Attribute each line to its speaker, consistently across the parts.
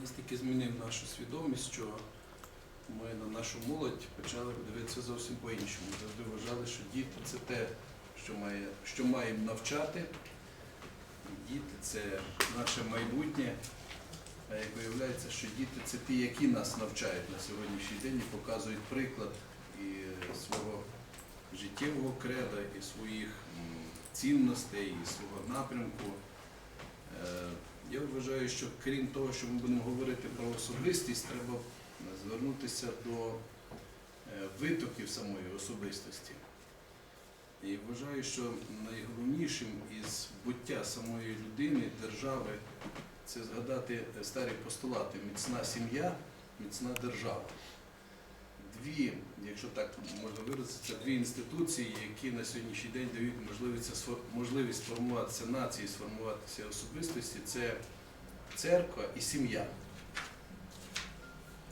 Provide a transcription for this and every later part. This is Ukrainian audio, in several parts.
Speaker 1: настільки змінив нашу свідомість, що ми на нашу молодь почали дивитися зовсім по-іншому. Завжди вважали, що діти це те, що, має, що маємо навчати. Діти це наше майбутнє. А як виявляється, що діти це ті, які нас навчають на сьогоднішній день і показують приклад і свого життєвого креда, і своїх цінностей, і свого напрямку. Е, Я вважаю, що крім того, що ми будемо говорити про особистість, треба звернутися до е, витоків самої особистості. І вважаю, що найголовнішим із буття самої людини, держави, це згадати старі постулати міцна сім'я, міцна держава. Якщо так можна виразитися, дві інституції, які на сьогоднішній день дають можливість, можливість сформуватися нації, сформуватися особистості, це церква і сім'я.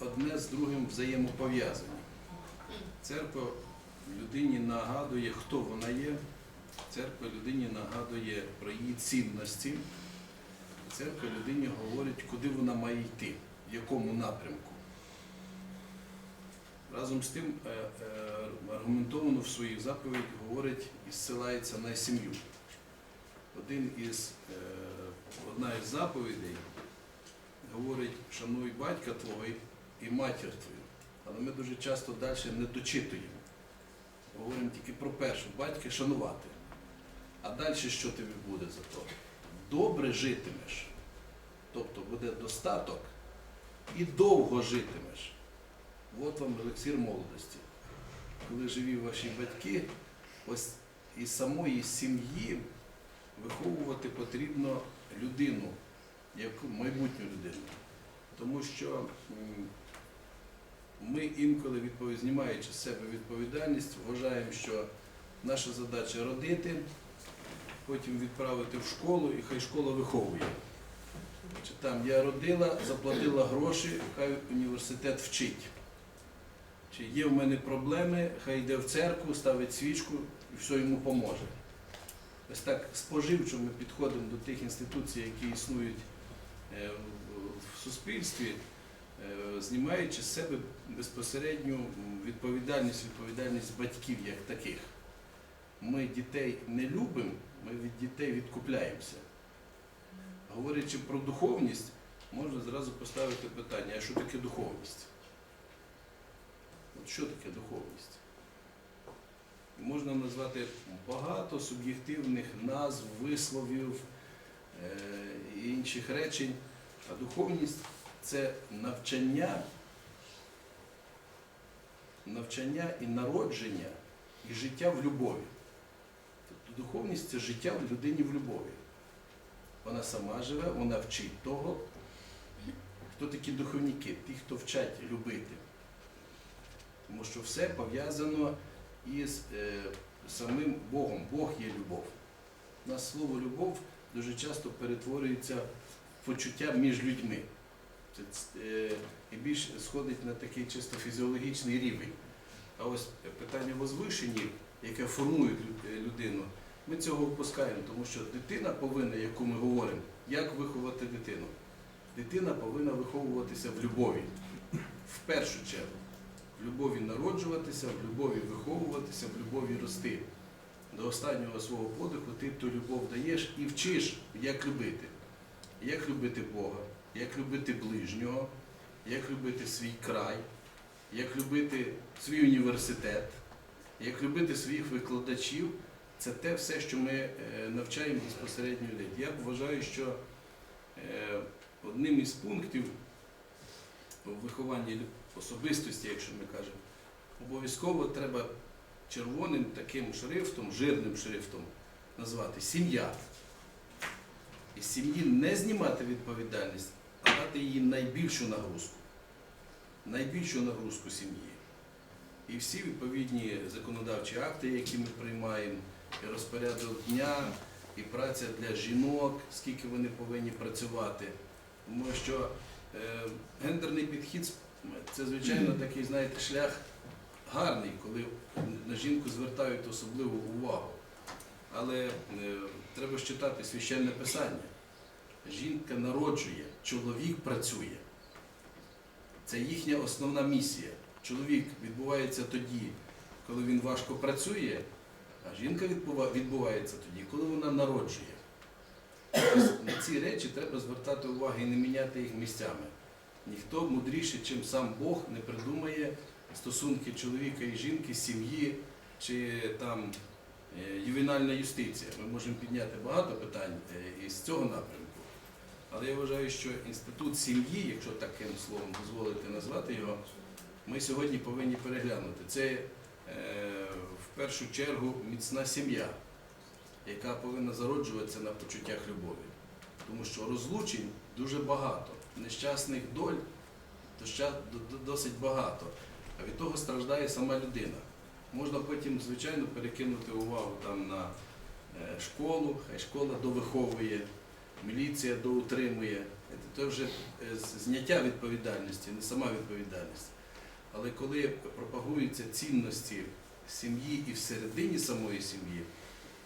Speaker 1: Одне з другим взаємопов'язані. Церква людині нагадує, хто вона є. Церква людині нагадує про її цінності. Церква людині говорить, куди вона має йти, в якому напрямку. Разом з тим е, е, аргументовано в своїх заповідях говорить і зсилається на сім'ю. Один із, е, одна із заповідей говорить, шануй батька твого і матір твою. Але ми дуже часто далі не дочитуємо. Говоримо тільки про першу батька шанувати. А далі що тобі буде за то? Добре житимеш. Тобто буде достаток і довго житимеш. От вам елексир молодості. Коли живі ваші батьки, ось із самої сім'ї виховувати потрібно людину, яку майбутню людину. Тому що ми інколи, відповідь, знімаючи з себе відповідальність, вважаємо, що наша задача родити, потім відправити в школу і хай школа виховує. Чи там я родила, заплатила гроші, хай університет вчить. Чи є в мене проблеми, хай йде в церкву, ставить свічку і все йому поможе. Ось так споживчо ми підходимо до тих інституцій, які існують е, в- суспільстві, е, знімаючи з себе безпосередню відповідальність, відповідальність батьків як таких. Ми дітей не любимо, ми від дітей відкупляємося. Говорячи про духовність, можна зразу поставити питання, а що таке духовність? Що таке духовність? Можна назвати багато суб'єктивних назв, висловів е, і інших речень, а духовність це навчання, навчання і народження, і життя в любові. Тобто духовність це життя в людині в любові. Вона сама живе, вона вчить того, хто такі духовники, ті, хто вчать любити. Тому що все пов'язано із е, самим Богом. Бог є любов. У нас слово любов дуже часто перетворюється в почуття між людьми. Це, е, і більш сходить на такий чисто фізіологічний рівень. А ось питання возвишені, яке формує е, людину, ми цього впускаємо, тому що дитина повинна, яку ми говоримо, як виховати дитину. Дитина повинна виховуватися в любові. В першу чергу. В любові народжуватися, в любові виховуватися, в любові рости. До останнього свого подиху ти ту любов даєш і вчиш, як любити. Як любити Бога, як любити ближнього, як любити свій край, як любити свій університет, як любити своїх викладачів. Це те все, що ми е, навчаємо безпосередньо людей. Я вважаю, що е, одним із пунктів лю- особистості, якщо ми кажемо, обов'язково треба червоним таким шрифтом, жирним шрифтом назвати сім'я. І сім'ї не знімати відповідальність, а дати їй найбільшу нагрузку. Найбільшу нагрузку сім'ї. І всі відповідні законодавчі акти, які ми приймаємо, і розпорядок дня, і праця для жінок, скільки вони повинні працювати. Тому що е, гендерний підхід це, звичайно, такий, знаєте, шлях гарний, коли на жінку звертають особливу увагу. Але е, треба ж читати священне писання. Жінка народжує, чоловік працює. Це їхня основна місія. Чоловік відбувається тоді, коли він важко працює, а жінка відбувається тоді, коли вона народжує. Тобто На ці речі треба звертати увагу і не міняти їх місцями. Ніхто мудріше, чим сам Бог, не придумає стосунки чоловіка і жінки, сім'ї чи там е, ювенальна юстиція. Ми можемо підняти багато питань е, із цього напрямку. Але я вважаю, що інститут сім'ї, якщо таким словом дозволити назвати його, ми сьогодні повинні переглянути. Це е, в першу чергу міцна сім'я, яка повинна зароджуватися на почуттях любові. Тому що розлучень дуже багато, нещасних доль досить багато. А від того страждає сама людина. Можна потім, звичайно, перекинути увагу там на е, школу, хай школа довиховує, міліція доутримує. Це вже е, зняття відповідальності, не сама відповідальність. Але коли пропагуються цінності сім'ї і всередині самої сім'ї,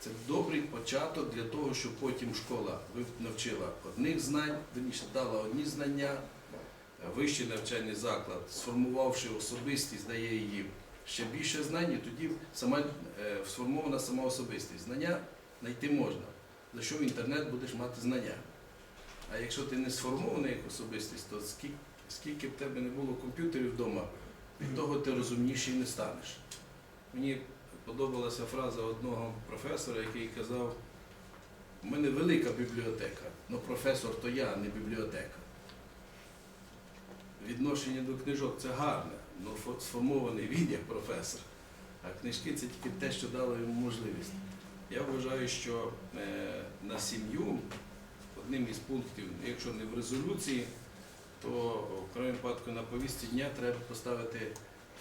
Speaker 1: це добрий початок для того, щоб потім школа навчила одних знань, верніше дала одні знання, вищий навчальний заклад, сформувавши особистість, дає її ще більше знань, і тоді сама е, сформована сама особистість. Знання знайти можна. За що в інтернет будеш мати знання? А якщо ти не сформований як особистість, то скільки, скільки б тебе не було комп'ютерів вдома, від того ти розумніший не станеш. Мені подобалася фраза одного професора, який казав, у мене велика бібліотека, але професор то я, не бібліотека. Відношення до книжок це гарне, але сформований він як професор. А книжки це тільки те, що дало йому можливість. Я вважаю, що е, на сім'ю одним із пунктів, якщо не в резолюції, то в крайньому випадку на повістці дня треба поставити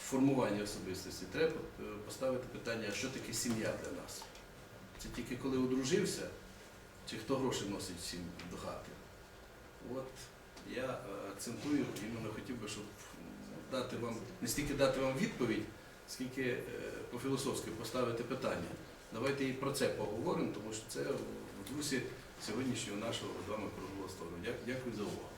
Speaker 1: формування особистості. Треба е, поставити питання, що таке сім'я для нас. Це тільки коли одружився, чи хто гроші носить всім до хати. От я е, акцентую, іменно хотів би, щоб дати вам, не стільки дати вам відповідь, скільки е, по-філософськи поставити питання. Давайте і про це поговоримо, тому що це в дусі сьогоднішнього нашого з вами круглого столу. Дякую за увагу.